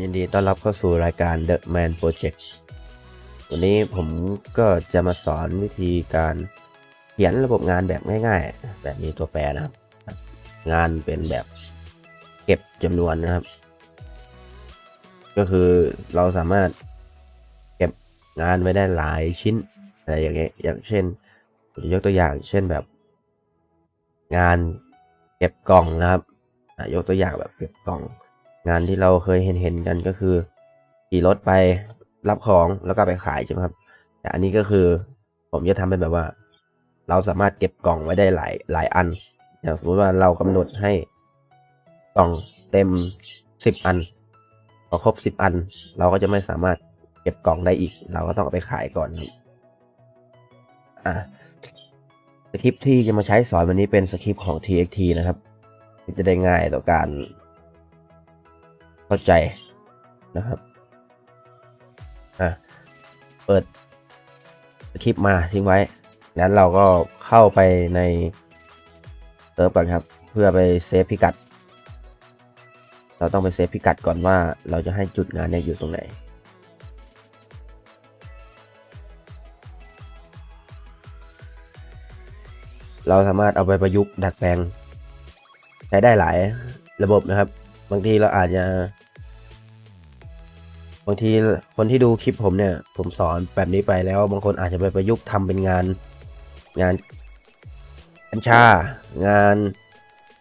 ยินดีต้อนรับเข้าสู่รายการ The Man Project วันนี้ผมก็จะมาสอนวิธีการเขียนระบบงานแบบง่าย ๆ แบบมีตัวแปรนะครับ งานเป็นแบบเก็บจำนวนนะครับ ก็คือเราสามารถเก็บงานไว้ได้หลายชิ้นอะไรอย่างเงี้ยอย่างเช่นผมจะยกตัวอย่าง เช่นแบบ งานเก็บกล่องนะครับยกตัวอย่างแบบเก็บกล่อง งานที่เราเคยเห็นเห็นๆกันก็คือขี่รถไปรับของแล้วก็ไปขายใช่ไหมครับ แต่อันนี้ก็คือผมจะทำเป็นแบบว่า เราสามารถเก็บกล่องไว้ได้หลายหลายอันอย่างสมมติว่าเรากำหนดให้กล่องเต็มสิบอันพอครบสิบอัน เราก็จะไม่สามารถเก็บกล่องได้อีก เราก็ต้องเอาไปขายก่อนครับอะสคริปที่จะมาใช้สอนวันนี้เป็นสคริปของ TXT นะครับจะได้ง่ายต่อการ เข้าใจนะครับอะเปิดคลิปมาทิ้งไว้ แล้วเราก็เข้าไปในเซิร์ฟก่อนครับ เพื่อไปเซฟพิกัด เราต้องไปเซฟพิกัดก่อนว่าเราจะให้จุดงานเนี่ยอยู่ตรงไหนเราสามารถเอาไปประยุกต์ดัดแปลง ใช้ได้หลายระบบนะครับ บางทีเราอาจจะ บางทีคนที่ดูคลิปผมเนี่ย ผมสอนแบบนี้ไปแล้ว บางคนอาจจะไปประยุกต์ทำเป็นงาน งานกัญชางาน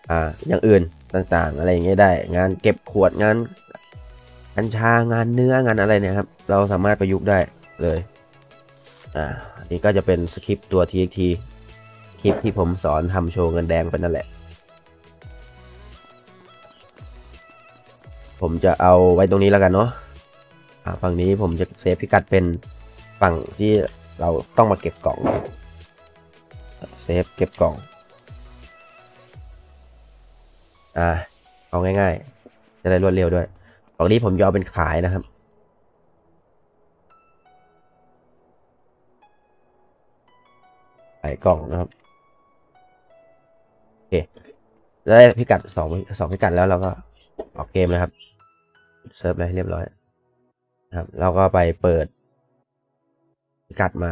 อ่าอย่างอื่นต่างๆ อะไรอย่างเงี้ยได้ งานเก็บขวดงานกัญชางานเนื้องานอะไรเนี่ยครับ เราสามารถประยุกต์ได้เลยอ่าอันนี้ก็จะเป็นสคริปต์ตัว TXT คลิปที่ผมสอนทำโชว์เงินแดงไปนั่นแหละ ผมจะเอาไว้ตรงนี้แล้วกันเนาะอ่าฝั่งนี้ผมจะเซฟพิกัดเป็นฝั่งที่เราต้องมาเก็บกล่องเซฟเก็บกล่องอ่าเอาง่ายๆ จะได้รวดเร็วด้วยฝั่งนี้ผมยอมเป็นขายนะครับขายกล่องนะครับโอเคได้พิกัดสองสองพิกัดแล้วเราก็ ออกเกมนะครับเซิร์ฟอะไรเรียบร้อยนะครับเราก็ไปเปิดพิกัดมา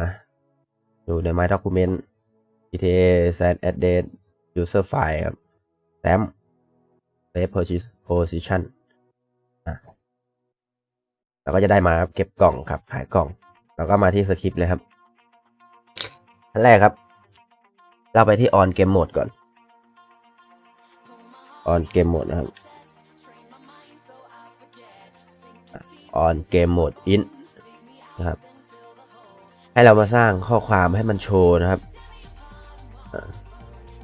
อยู่ใน My Document GTA San Address User File ครับ Stamp Save Position อะเราก็จะได้มาเก็บกล่องครับ ขายกล่อง เราก็มาที่สคริปต์เลยครับอันแรกครับ เราไปที่ On Game Mode ก่อน On Game Mode นะครับ on game mode in นะครับ ให้เรามาสร้างข้อความให้มันโชว์นะครับ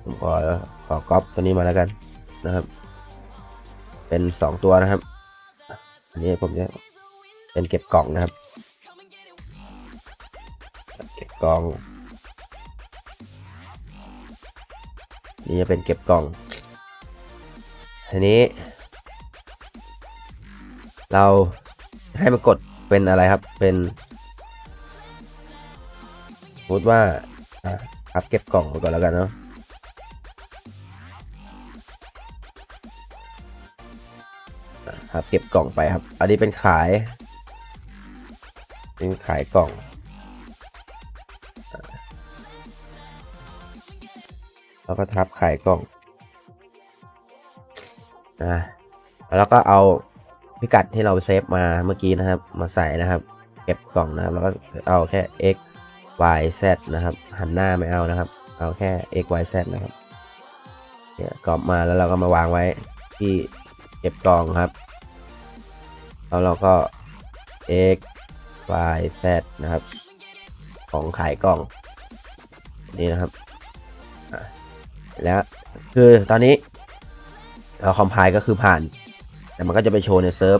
ผมขอขอก๊อปตัวนี้มาแล้วกันนะครับ เป็นสองตัวนะครับ อันนี้ผมจะเป็นเก็บกล่องนะครับ เก็บกล่องนี่จะเป็นเก็บกล่องทีนี้ เรา ให้มันกดเป็นอะไรครับ เป็นสมมติว่าครับเก็บกล่องไปก่อนแล้วกันเนาะครับเก็บกล่องไปครับ อันนี้เป็นขาย เป็นขายกล่อง แล้วก็ทับขายกล่องนะแล้วก็เอา พิกัดที่เราเซฟมาเมื่อกี้นะครับ มาใส่นะครับ เก็บกล่องนะครับ แล้วก็เอาแค่ x y z นะครับ หันหน้าไม่เอานะครับ เอาแค่ x y z นะครับเนี่ยกรอบมาแล้วเราก็มาวางไว้ที่เก็บกล่องครับ แล้วเราก็ x y z นะครับ ของขายกล่อง นี่นะครับแล้วคือตอนนี้เราคอมไพล์ก็คือผ่าน แต่มันก็จะไปโชว์ในเซิร์ฟ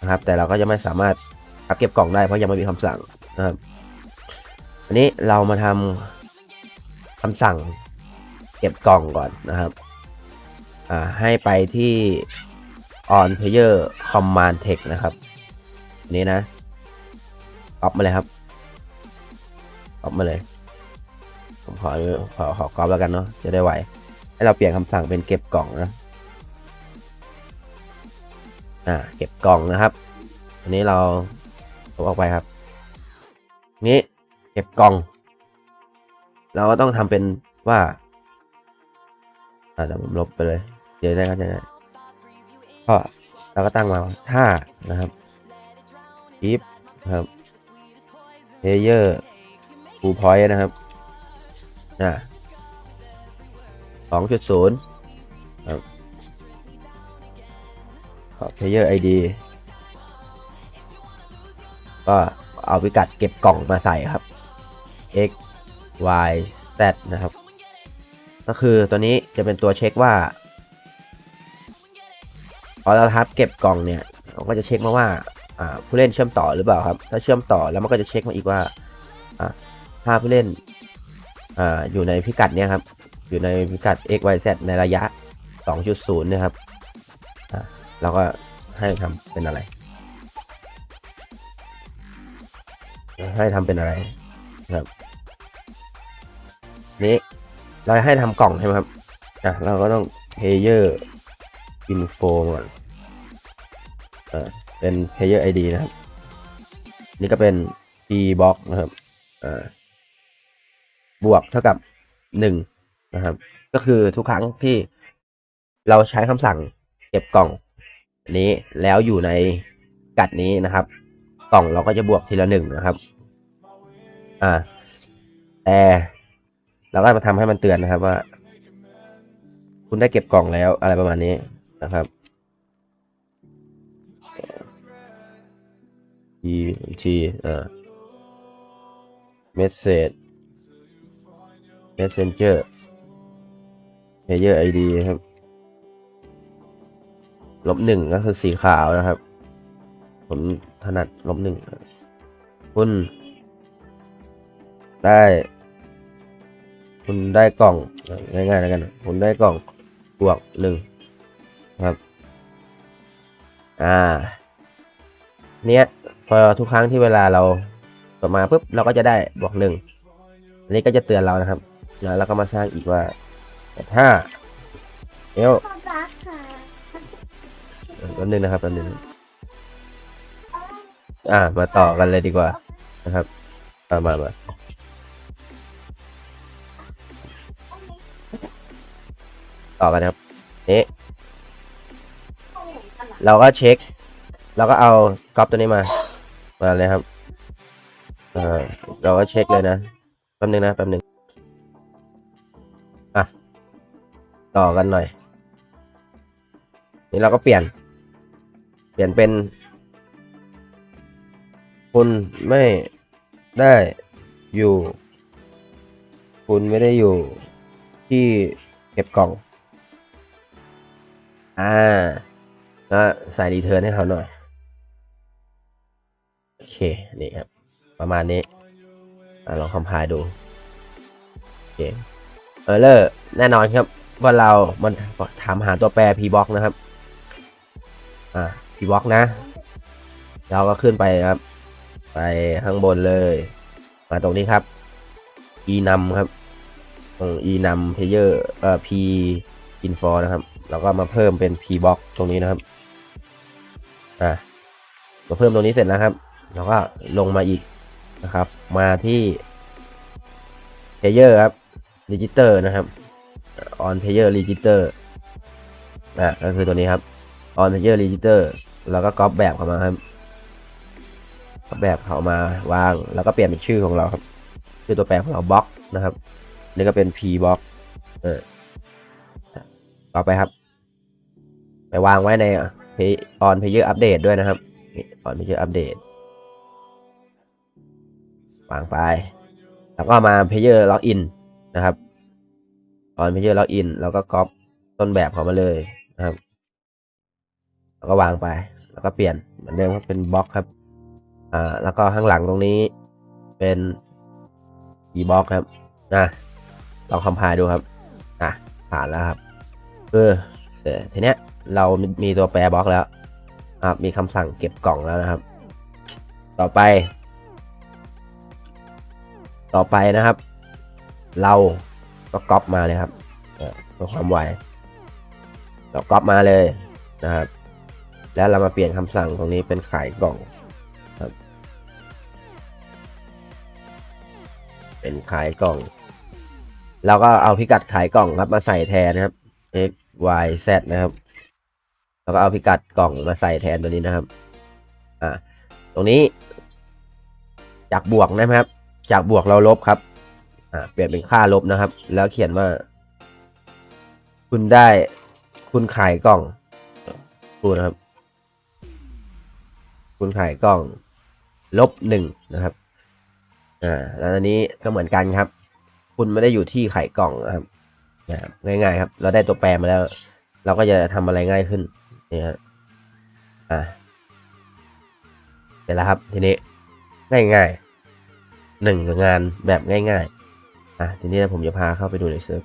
นะครับ แต่เราก็จะไม่สามารถรับเก็บกล่องได้เพราะยังไม่มีคำสั่งนะครับอันนี้เรามาทำคำสั่งเก็บกล่องก่อนนะครับอ่าให้ไปที่ on player command text นะครับนนี้นะก๊อปมาเลยครับก๊อปมาเลยผมขอขอขอก๊อปแล้วกันเนาะจะได้ไหว ให้เราเปลี่ยนคำสั่งเป็นเก็บกล่องนะ อ่าเก็บกล่องนะครับ อันนี้เราลบออกไปครับ นี้เก็บกล่อง เราก็ต้องทำเป็นว่าอ่าเดี๋ยวผมลบไปเลย เดี๋ยวได้ก็จะได้ก็เราก็ตั้งมาถ้านะครับ if นะครับ player full point นะครับอ่าสองจุดศูนย์ player id ก็เอาพิกัดเก็บกล่องมาใส่ครับ x y z นะครับ ก็คือตัวนี้จะเป็นตัวเช็คว่าพอเราทับเก็บกล่องเนี่ยเราก็จะเช็คมาว่าผู้เล่นเชื่อมต่อหรือเปล่าครับ ถ้าเชื่อมต่อแล้วมันก็จะเช็คมาอีกว่าถ้าผู้เล่นออยู่ในพิกัดเนี่ยครับ อยู่ในพิกัด x y z ในระยะ 2.0 นะครับ เราก็ให้ทำเป็นอะไร ให้ทำเป็นอะไรนะครับนี้เราให้ทำกล่องใช่ไหมครับอะเราก็ต้อง player info ก่อนเออเป็น player id นะครับ นี่ก็เป็น p box นะครับอ่าบวกเท่ากับหนึ่งนะครับ ก็คือทุกครั้งที่เราใช้คำสั่ง เก็บกล่องนี้แล้วอยู่ในกัดนี้นะครับ กล่องเราก็จะบวกทีละหนึ่งนะครับ อ่าแต่เราก็มาทำให้มันเตือนนะครับว่า คุณได้เก็บกล่องแล้วอะไรประมาณนี้นะครับ e t อ่า message messenger player id ครับ ลบหนึ่งก็คือสีขาวนะครับ ผมถนัดลบหนึ่งคุณได้ คุณได้กล่องง่ายๆแล้วกันคุณได้กล่องบวกหนึ่งครับ อ่า เนี้ยพอทุกครั้งที่เวลาเรากดมาปุ๊บเราก็จะได้บวกหนึ่งอันนี้ก็จะเตือนเรานะครับ แล้วเราก็มาสร้างอีกว่าถ้าเอล ป๊บนึงนะครับแป๊บนึงอ่า มาต่อกันเลยดีกว่านะครับมามามาต่อกันครับนี่เราก็เช็ค เราก็เอาก๊อปตัวนี้มา มาเลยครับเออเราก็เช็คเลยนะแป๊บนึงนะแป๊บนึงอะต่อกันหน่อย นี่เราก็เปลี่ยน เปลี่ยนเป็น คุณไม่ได้อยู่ คุณไม่ได้อยู่ที่เก็บกล่อง อ่าก็ใส่รีเทิร์นให้เขาหน่อย โอเค นี่ครับ ประมาณนี้อลองคอมพล์ดู โอเค เออเลอร์แน่นอนครับ ว่าเรา มันถามหาตัวแปร p box นะครับ อ่า p box นะ เราก็ขึ้นไปครับ ไปข้างบนเลย มาตรงนี้ครับ e num ครับ ตรง e num player เอ่อ p info นะครับแล้วก็มาเพิ่มเป็น p box ตรงนี้นะครับ อ่ามาเพิ่มตรงนี้เสร็จแล้วครับแล้วก็ลงมาอีกนะครับ มาที่ player ครับ register นะครับ on player register อะก็คือตัวนี้ครับ on player register แล้วก็ก๊อปแบบเข้ามาครับก๊อปแบบเข้ามาวาง แล้วก็เปลี่ยนเป็นชื่อของเราครับ ชื่อตัวแปรของเรา box นะครับ นี่ก็เป็น p box เออต่อไปครับ ไปวางไว้ใน on player update ด้วยนะครับ on player update วางไป แล้วก็มา player login นะครับ on player login แล้วก็ก๊อปต้นแบบเขามาเลยนะครับ แล้วก็วางไป แล้วก็เปลี่ยนเหมือนเดิมครับเป็นบล็อกครับ อ่า แล้วก็ข้างหลังตรงนี้เป็น e box ครับนะลองคอมไพล์ดูครับ อะ ผ่านแล้วครับ เออเสร็จทีเนี้ยเรามีตัวแปรบล็อกแล้วครับมีคำสั่งเก็บกล่องแล้วนะครับ ต่อไป ต่อไปนะครับ เราก็ก๊อปมาเลยครับเออเพื่อความไวเราก๊อปมาเลยนะครับ แล้วเรามาเปลี่ยนคำสั่งตรงนี้เป็นขายกล่องครับ เป็นขายกล่อง เราก็เอาพิกัดขายกล่องครับมาใส่แทนนะครับ x y z นะครับแล้วก็เอาพิกัดกล่องมาใส่แทนตัวนี้นะครับอ่าตรงนี้ จากบวกนะครับ จากบวกเราลบครับอ่าเปลี่ยนเป็นค่าลบนะครับ แล้วเขียนว่า คุณได้คุณขายกล่องดูนะครับ คุณขายกล่องลบหนึ่งนะครับ อ่า แล้วอันนี้ก็เหมือนกันครับ คุณไม่ได้อยู่ที่ขายกล่องนะครับนะครับง่ายๆครับ เราได้ตัวแปรมาแล้ว เราก็จะทำอะไรง่ายขึ้นนี่ฮะอ่าเสร็จแล้วครับ ทีนี้ง่ายๆหนึ่งงานแบบง่ายๆอะทีนี้ผมจะพาเข้าไปดูในเซิร์ฟ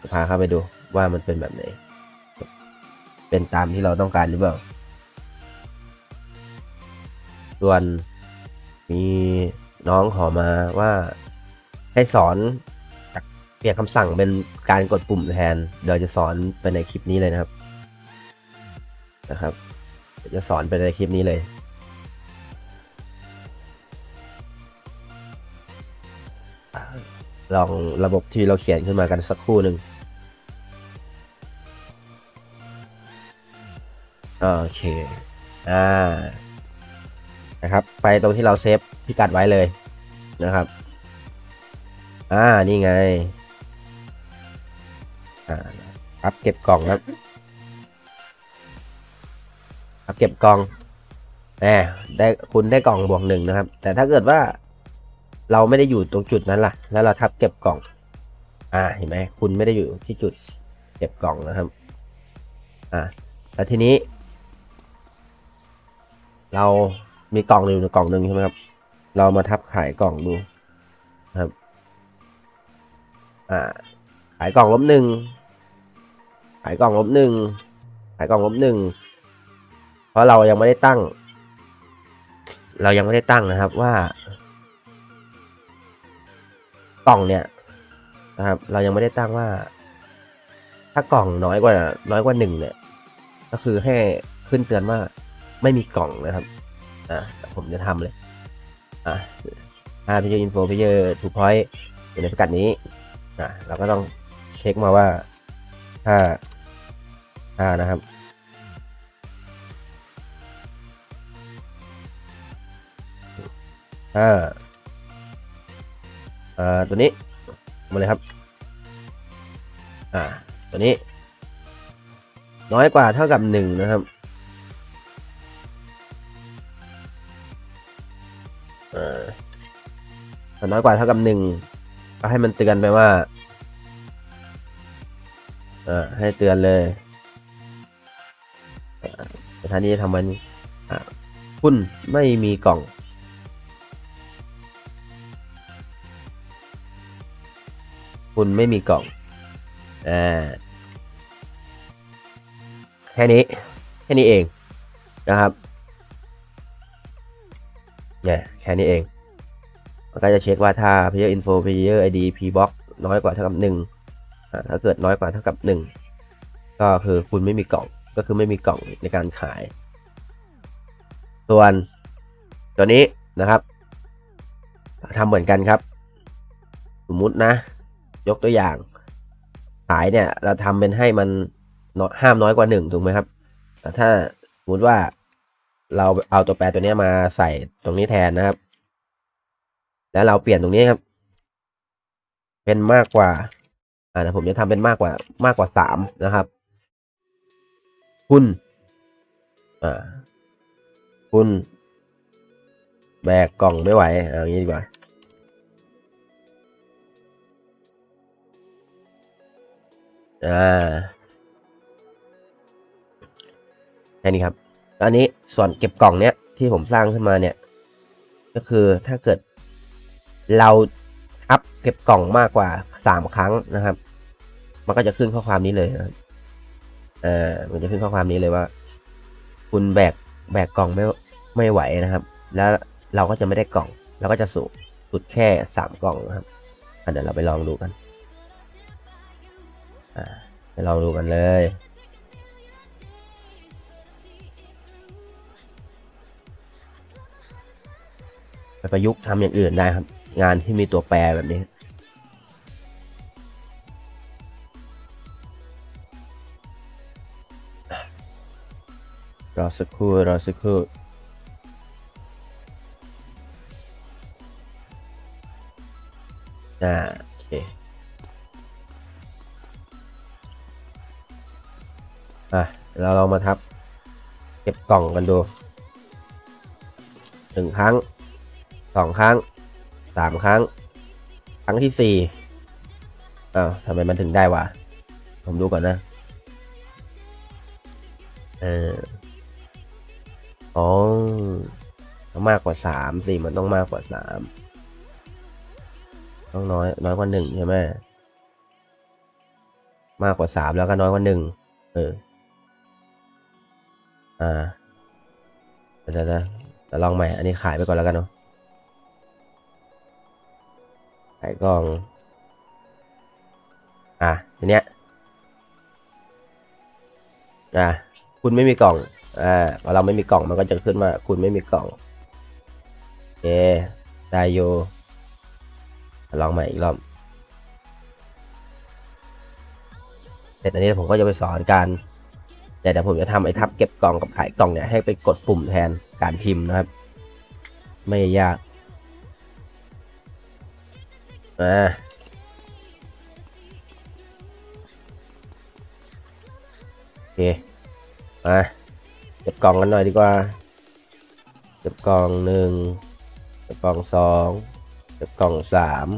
จะพาเข้าไปดูว่ามันเป็นแบบไหน เป็นตามที่เราต้องการหรือเปล่า ส่วนมีน้องขอมาว่าให้สอนเปลี่ยนคำสั่งเป็นการกดปุ่มแทน เดี๋ยวจะสอนไปในคลิปนี้เลยนะครับนะครับจะสอนไปในคลิปนี้เลย ลองระบบที่เราเขียนขึ้นมากันสักครู่หนึ่งโอเค อ่า นะครับ ไปตรงที่เราเซฟพิกัดไว้เลยนะครับ อ่า นี่ไง อ่าครับเก็บกล่องครับครับเก็บกล่องแหมได้คุณได้กล่องบวกหนึ่งนะครับ แต่ถ้าเกิดว่าเราไม่ได้อยู่ตรงจุดนั้นล่ะ แล้วเราทับเก็บกล่อง อ่า เห็นไหมคุณไม่ได้อยู่ที่จุดเก็บกล่องนะครับ อ่า แล้วทีนี้ เรา มีกล่องหนึ่งกล่องหนึ่งใช่ไหมครับ เรามาทับขายกล่องดูนะครับ อ่า ขายกล่องลบหนึ่งขายกล่องลบหนึ่งขายกล่องลบหนึ่งเพราะเรายังไม่ได้ตั้ง เรายังไม่ได้ตั้งนะครับว่า กล่องเนี่ยนะครับ เรายังไม่ได้ตั้งว่า ถ้ากล่องน้อยกว่า น้อยกว่าหนึ่งเนี่ย ก็คือให้ขึ้นเตือนว่าไม่มีกล่องนะครับ อะผมจะทำเลย อะถ้าพิเยออินโฟพิเยอทูพอยต์อยู่ในพิกัดนี้อะเราก็ต้องเช็คมาว่าถ้าถ้านะครับถ้าอ่าตัวนี้มาเลยครับ อ่าตัวนี้ น้อยกว่าเท่ากับหนึ่งนะครับ อ่าน้อยกว่าเท่ากับหนึ่งก็ให้มันเตือนไปว่าอ่าให้เตือนเลยสถานีจะทำมันอ่าคุณไม่มีกล่องคุณไม่มีกล่อง อ่า แค่นี้ แค่นี้เองนะครับ เนี่ยแค่นี้เอง มันก็จะเช็คว่าถ้า player info player id p box น้อยกว่าเท่ากับหนึ่งอ่าถ้าเกิดน้อยกว่าเท่ากับหนึ่งก็คือคุณไม่มีกล่องก็คือไม่มีกล่องในการขาย ส่วนตัวนี้นะครับทำเหมือนกันครับ สมมุตินะ ยกตัวอย่าง ขายเนี่ย เราทำเป็นให้มันห้ามน้อยกว่าหนึ่งถูกไหมครับแต่ถ้าสมมติว่า เราเอาตัวแปรตัวนี้มาใส่ตรงนี้แทนนะครับ แล้วเราเปลี่ยนตรงนี้ครับ เป็นมากกว่า อ่าเดี๋ยวผมจะทำเป็นมากกว่ามากกว่าสามนะครับ คุณ อ่า คุณ แบกกล่องไม่ไหวเอาอย่างนี้ดีกว่าอ่าแค่นี้ครับ อันนี้ส่วนเก็บกล่องเนี้ยที่ผมสร้างขึ้นมาเนี่ย ก็คือถ้าเกิด เราอัพเก็บกล่องมากกว่าสามครั้งนะครับ มันก็จะขึ้นข้อความนี้เลยนะเอ่อมันจะขึ้นข้อความนี้เลยว่า คุณแบกแบกกล่องไม่ไม่ไหวนะครับ แล้วเราก็จะไม่ได้กล่องเราก็จะสูงสุดแค่สามกล่องนะครับเดี๋ยวเราไปลองดูกัน อ่า ไปลองดูกันเลย ไปประยุกต์ทำอย่างอื่นได้ครับ งานที่มีตัวแปรแบบนี้ รอสักครู่รอสักครู่อ่าโอเคอะเราลองมาทับ เก็บกล่องกันดูหนึ่งครั้ง สองครั้งสามครั้ง ครั้งที่สี่อ้าวทำไมมันถึงได้วะ ผมดูก่อนนะ เอออ๋อต้องมากกว่าสามสิมันต้องมากกว่าสามต้องน้อยน้อยกว่าหนึ่งใช่ไหมมากกว่าสามแล้วก็น้อยกว่าหนึ่งเออ อ่าเดี๋ยวเดี๋ยวลองใหม่ อันนี้ขายไปก่อนแล้วกันเนาะ ขายกล่อง อะทีเนี้ยอะคุณไม่มีกล่องอ่าพอเราไม่มีกล่องมันก็จะขึ้นมาคุณไม่มีกล่องโอเคได้อยู่ลองใหม่อีกรอบเสร็จอันนี้ผมก็จะไปสอนการแต่เดี๋ยวผมจะทำไอ้ทับเก็บกล่องกับขายกล่องเนี่ยให้ไปกดปุ่มแทนการพิมพ์นะครับ ไม่ยาก อ่าโอเคมาเก็บกล่องกันหน่อยดีกว่า เก็บกล่องหนึ่งเก็บกล่องสองเก็บกล่องสาม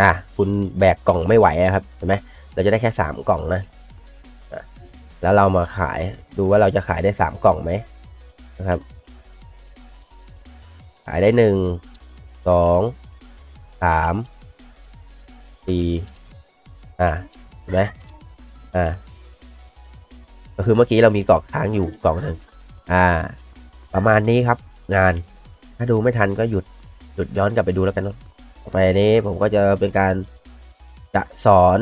อะคุณแบกกล่องไม่ไหวอะครับเห็นไหมเราจะได้แค่สามกล่องนะแล้วเรามาขายดูว่าเราจะขายได้สามกล่องไหมนะครับ ขายได้หนึ่งสอง สามสี่อะเห็นไหมอ่าก็คือเมื่อกี้เรามีกล่องค้างอยู่กล่องหนึ่งอ่า ประมาณนี้ครับ งาน ถ้าดูไม่ทันก็หยุดหยุดย้อนกลับไปดูแล้วกันเนาะต่อไปนี้ผมก็จะเป็นการจะสอน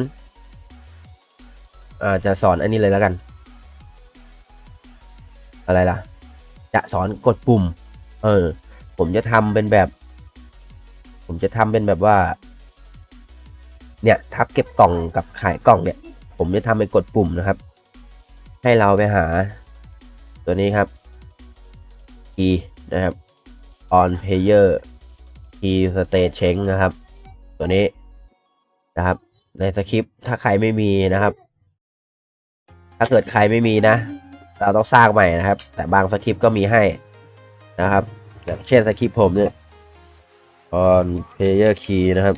อ่าจะสอนอันนี้เลยแล้วกัน อะไรล่ะ จะสอนกดปุ่ม เออ ผมจะทำเป็นแบบ ผมจะทำเป็นแบบว่า เนี่ยทับเก็บกล่องกับขายกล่องเนี่ย ผมจะทำเป็นกดปุ่มนะครับ ให้เราไปหา ตัวนี้ครับ e นะครับ on player e state change นะครับ ตัวนี้นะครับ ในสคริปต์ถ้าใครไม่มีนะครับ ถ้าเกิดใครไม่มีนะ เราต้องสร้างใหม่นะครับ แต่บางสคริปต์ก็มีให้นะครับอย่างเช่นสคริปต์ผมเนี่ย on player key นะครับ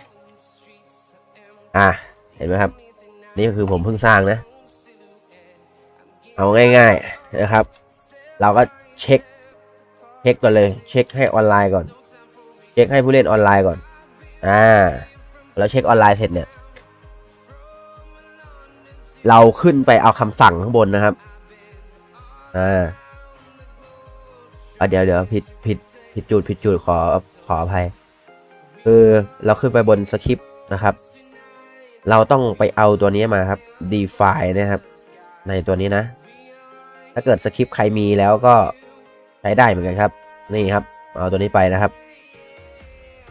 อะ เห็นไหมครับ นี่คือผมเพิ่งสร้างนะ เอาง่ายๆนะครับ เราก็เช็ค เช็คก่อนเลย เช็คให้ออนไลน์ก่อน เช็คให้ผู้เล่นออนไลน์ก่อน อ่าเราเช็คออนไลน์เสร็จเนี่ย เราขึ้นไปเอาคำสั่งข้างบนนะครับ อ่าอะเดี๋ยวเดี๋ยวผิดผิดผิดจุดผิดจุดขอขออภัย คือเราขึ้นไปบนสคริปต์นะครับ เราต้องไปเอาตัวนี้มาครับ define นะครับ ในตัวนี้นะ ถ้าเกิดสคริปต์ใครมีแล้วก็ใช้ได้เหมือนกันครับ นี่ครับ เอาตัวนี้ไปนะครับ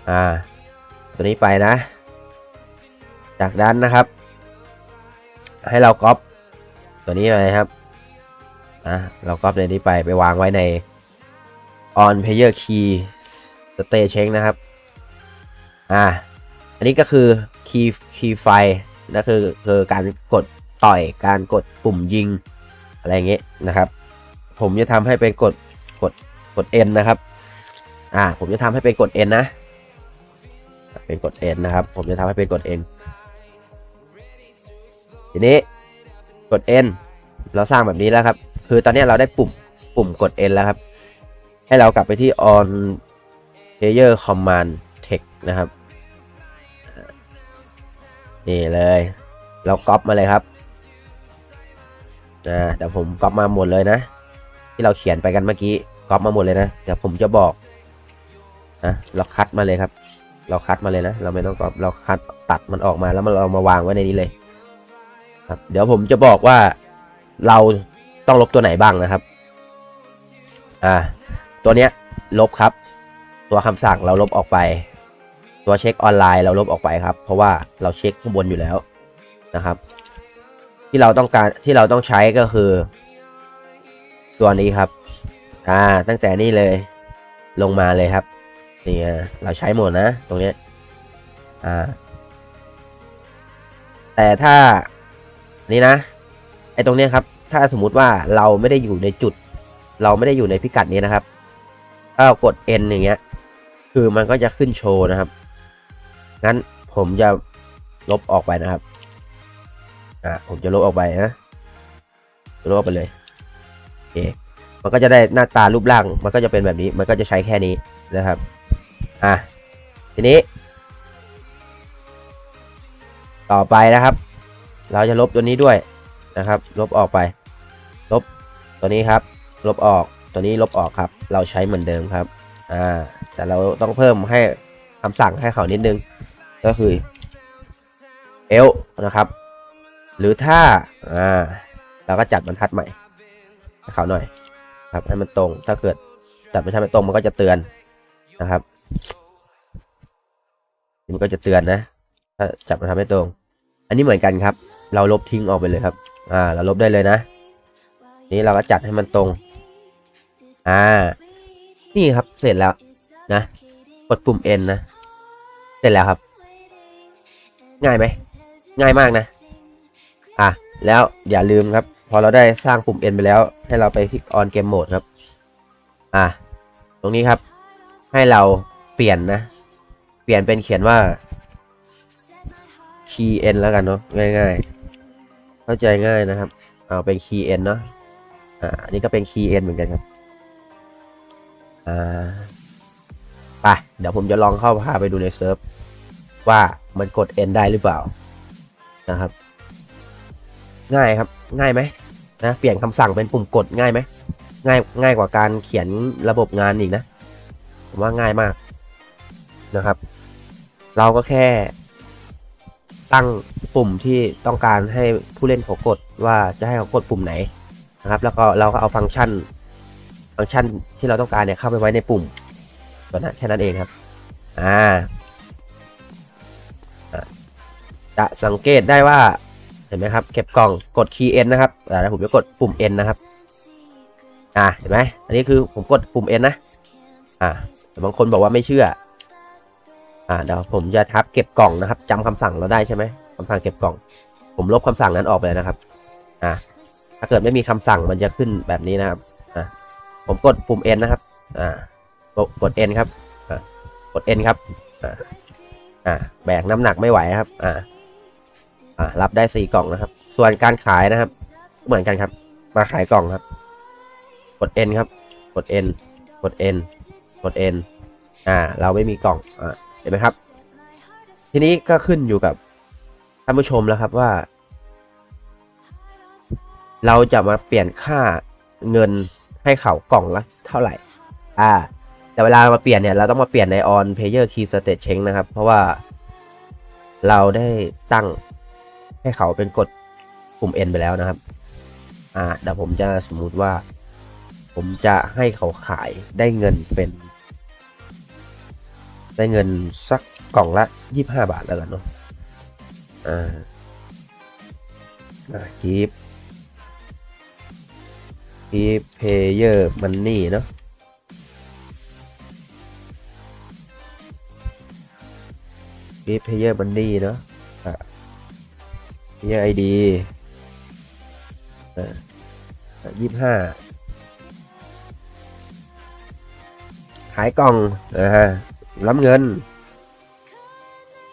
อ่า ตัวนี้ไปนะ จากนั้นนะครับ ให้เราก๊อปตัวนี้ไปครับนะเราก๊อปในนี้ไปไปวางไว้ใน on player key state change นะครับ อ่า อันนี้ก็คือ key key file นั่นคือคือการกดต่อยการกดปุ่มยิงอะไรอย่างเงี้ยนะครับ ผมจะทำให้เป็นกดกดกด N นะครับ อ่า ผมจะทำให้เป็นกด N นะ เป็นกด N นะครับ ผมจะทำให้เป็นกด N ทีนี้กด N เราสร้างแบบนี้แล้วครับ คือตอนนี้เราได้ปุ่มปุ่มกด N แล้วครับ ให้เรากลับไปที่ on player command text นะครับ นี่เลย เราก๊อปมาเลยครับอ่าเดี๋ยวผมก๊อปมาหมดเลยนะ ที่เราเขียนไปกันเมื่อกี้ก๊อปมาหมดเลยนะเดี๋ยวผมจะบอกนะเราคัดมาเลยครับ เราคัดมาเลยนะ เราไม่ต้องก๊อปเราคัดตัดมันออกมาแล้วมันเรามาวางไว้ในนี้เลย ครับ เดี๋ยวผมจะบอกว่าเราต้องลบตัวไหนบ้างนะครับ อ่า ตัวเนี้ยลบครับ ตัวคำสั่งเราลบออกไป ตัวเช็คออนไลน์เราลบออกไปครับ เพราะว่าเราเช็คข้างบนอยู่แล้วนะครับ ที่เราต้องการที่เราต้องใช้ก็คือ ตัวนี้ครับ อ่าตั้งแต่นี่เลยลงมาเลยครับนี่เราใช้หมดนะ ตรงเนี้ยอ่า แต่ถ้านี่นะไอ้ตรงเนี้ยครับ ถ้าสมมุติว่าเราไม่ได้อยู่ในจุด เราไม่ได้อยู่ในพิกัดนี้นะครับถ้ากด N อย่างเงี้ย คือมันก็จะขึ้นโชว์นะครับ งั้นผมจะลบออกไปนะครับ อ่าผมจะลบออกไปนะลบออกไปเลยโอเคมันก็จะได้หน้าตารูปร่าง มันก็จะเป็นแบบนี้ มันก็จะใช้แค่นี้นะครับ อะทีนี้ ต่อไปนะครับ เราจะลบตัวนี้ด้วยนะครับ ลบออกไป ลบตัวนี้ครับ ลบออกตัวนี้ลบออกครับ เราใช้เหมือนเดิมครับ อ่า แต่เราต้องเพิ่มให้คำสั่งให้เขานิดนึง ก็คือ L นะครับ หรือถ้าอ่าเราก็จัดบรรทัดใหม่ให้เขาหน่อยครับให้มันตรงถ้าเกิดจัดบรรทัดไม่ตรงมันก็จะเตือนนะครับมันก็จะเตือนนะ ถ้าจับมันทำไม่ตรง อันนี้เหมือนกันครับ เราลบทิ้งออกไปเลยครับ อ่า เราลบได้เลยนะ นี้เราก็จัดให้มันตรง อ่า นี่ครับเสร็จแล้วนะ กดปุ่ม N นะ เสร็จแล้วครับ ง่ายไหมง่ายมากนะ อะ แล้วอย่าลืมครับ พอเราได้สร้างปุ่ม N ไปแล้ว ให้เราไปคลิก on game mode ครับ อะ ตรงนี้ครับ ให้เราเปลี่ยนนะ เปลี่ยนเป็นเขียนว่า key n แล้วกันเนาะง่ายๆ เข้าใจง่ายนะครับ เอาเป็น key n เนาะอ่าอันนี้ก็เป็น key n เหมือนกันครับ อ่าไปเดี๋ยวผมจะลองเข้าพาไปดูในเซิร์ฟว่า มันกด n ได้หรือเปล่านะครับ ง่ายครับ ง่ายไหมนะเปลี่ยนคำสั่งเป็นปุ่มกดง่ายไหมง่ายง่ายกว่าการเขียนระบบงานอีกนะผมว่าง่ายมากนะครับ เราก็แค่ ตั้งปุ่มที่ต้องการให้ผู้เล่นเขากดว่าจะให้เขากดปุ่มไหนนะครับ แล้วก็เราก็เอาฟังก์ชัน ฟังก์ชันที่เราต้องการเนี่ยเข้าไปไว้ในปุ่มตัวนั้นแค่นั้นเองครับ อ่า จะสังเกตได้ว่าเห็นไหมครับเก็บกล่องกดคีย์ N นะครับอ่าแล้วผมจะกดปุ่ม N นะครับอ่าเห็นไหมอันนี้คือผมกดปุ่ม N นะอ่าแต่บางคนบอกว่าไม่เชื่ออ่าเดี๋ยวผมจะทับเก็บกล่องนะครับจำคำสั่งเราได้ใช่ไหมคำสั่งเก็บกล่อง ผมลบคำสั่งนั้นออกไปเลยนะครับอ่าถ้าเกิดไม่มีคำสั่งมันจะขึ้นแบบนี้นะครับอ่าผมกดปุ่ม N นะครับอ่ากดกด N ครับอ่ากด N ครับอ่าอ่าแบกน้ำหนักไม่ไหวครับอ่า อ่ารับได้สี่กล่องนะครับ ส่วนการขายนะครับ เหมือนกันครับ มาขายกล่องครับ กด N ครับ กด N กด N กด N อ่า เราไม่มีกล่องอ่าเห็นไหมครับ ทีนี้ก็ขึ้นอยู่กับท่านผู้ชมแล้วครับว่า เราจะมาเปลี่ยนค่าเงินให้เขากล่องละเท่าไหร่ อ่า แต่เวลามาเปลี่ยนเนี่ย เราต้องมาเปลี่ยนใน on player key state change นะครับ เพราะว่าเราได้ตั้ง ให้เขาเป็นกดปุ่ม N ไปแล้วนะครับ อ่าเดี๋ยวผมจะสมมุติว่า ผมจะให้เขาขายได้เงินเป็น ได้เงินสักกล่องละยี่ห้าบาทแล้วกันเนาะ อ่าอ่าคีปคีปเพเยอร์มันนี่เนาะคีปเพเยอร์มันนี่เนาะ เยไอดีอ่ายี่ห้าขายกล่องอ่ารับเงิน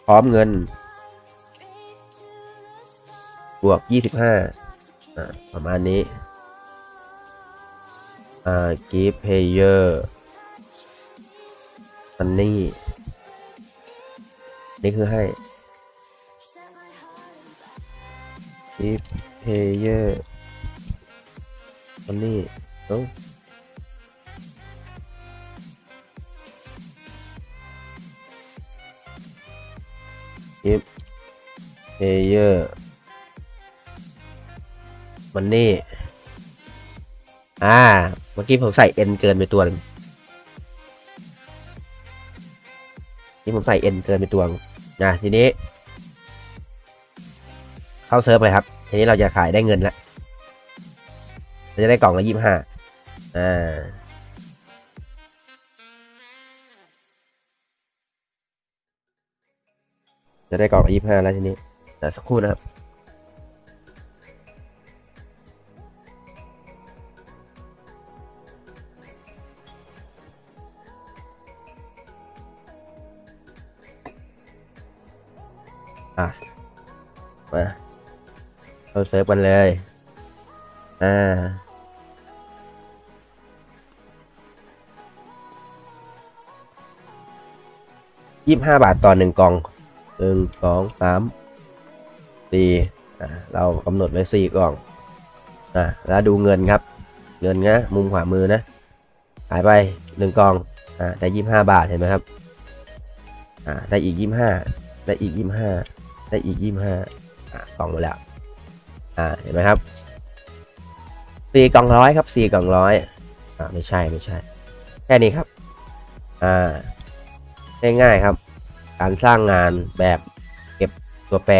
พร้อมเงิน บวกยี่สิบห้าอ่าประมาณนี้อ่า give payer money นี่คือให้ give payer money เอ้า give payer money อ่า เมื่อกี้ผมใส่ n เกินไปตัวนึงที่ผมใส่เอ็นเกินไปตัวงนะทีนี้ เข้าเซิร์ฟเลยครับ ทีนี้เราจะขายได้เงินแล้วเราจะได้กล่องละยี่ห้าอ่าจะได้กล่องละยี่ห้าแล้วทีนี้แต่สักครู่นะครับอะมา เราเซิร์ฟกันเลย อ่า ยี่สิบห้าบาทต่อหนึ่งกล่องหนึ่งสองสามสี่อ่าเรากำหนดไว้สี่กล่อง อ่าแล้วดูเงินครับ เงินนะมุมขวามือนะหายไปหนึ่งกล่อง อ่า ได้ยี่สิบห้าบาทเห็นไหมครับ อ่า ได้อีกยี่สิบห้าได้อีกยี่สิบห้าได้อีกยี่สิบห้าอะกล่องหมาแล้ว อ่าเห็นไหมครับสี่กล่องร้อยครับสี่กล่องร้อยอ่าไม่ใช่ไม่ใช่ แค่นี้ครับ อ่าง่ายๆครับ การสร้างงานแบบเก็บตัวแปร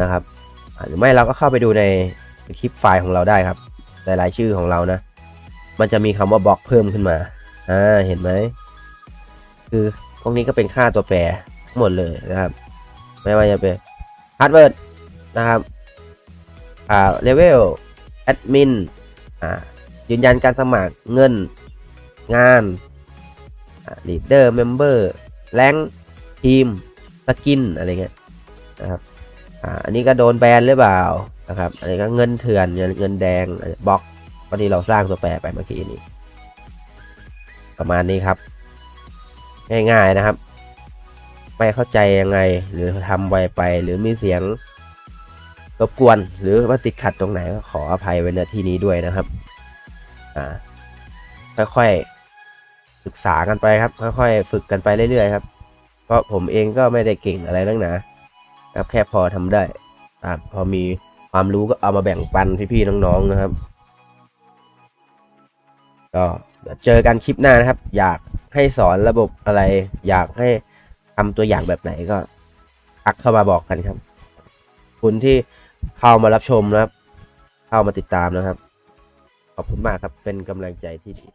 นะครับหรือไม่เราก็เข้าไปดูในคลิปไฟล์ของเราได้ครับในรายชื่อของเรานะ มันจะมีคำว่าบล็อกเพิ่มขึ้นมาอ่าเห็นไหมคือพวกนี้ก็เป็นค่าตัวแปรทั้งหมดเลยนะครับ ไม่ว่าจะเป็นฮาร์ดเวิร์ดนะครับ อ่าเลเวลแอดมินอ่ายืนยันการสมัครเงินงานลีดเดอร์เมมเบอร์แรงทีมสกินอะไรเงี้ยนะครับอ่าอันนี้ก็โดนแบนหรือเปล่านะครับอันนี้ก็เงินเถื่อนเงินเงินแดงบล็อกวันนี้เราสร้างตัวแปรไปเมื่อกี้นี้ ประมาณนี้ครับ ง่ายๆนะครับ ไม่เข้าใจยังไงหรือทำไวไปหรือมีเสียง รบกวนหรือว่าติดขัดตรงไหนก็ขออภัยไว้ณที่นี้ด้วยนะครับ อ่า ค่อยๆศึกษากันไปครับ ค่อยๆ ฝึกกันไปเรื่อยๆครับ เพราะผมเองก็ไม่ได้เก่งอะไรนักหนาครับแค่พอทำได้อ่าพอมีความรู้ก็เอามาแบ่งปันพี่ๆน้องๆนะครับ ก็เดี๋ยวเจอกันคลิปหน้านะครับ อยากให้สอนระบบอะไร อยากให้ทำตัวอย่างแบบไหนก็ทักเข้ามาบอกกันครับ คุณที่ เข้ามารับชมนะครับ เข้ามาติดตามนะครับ ขอบคุณมากครับเป็นกำลังใจที่ดี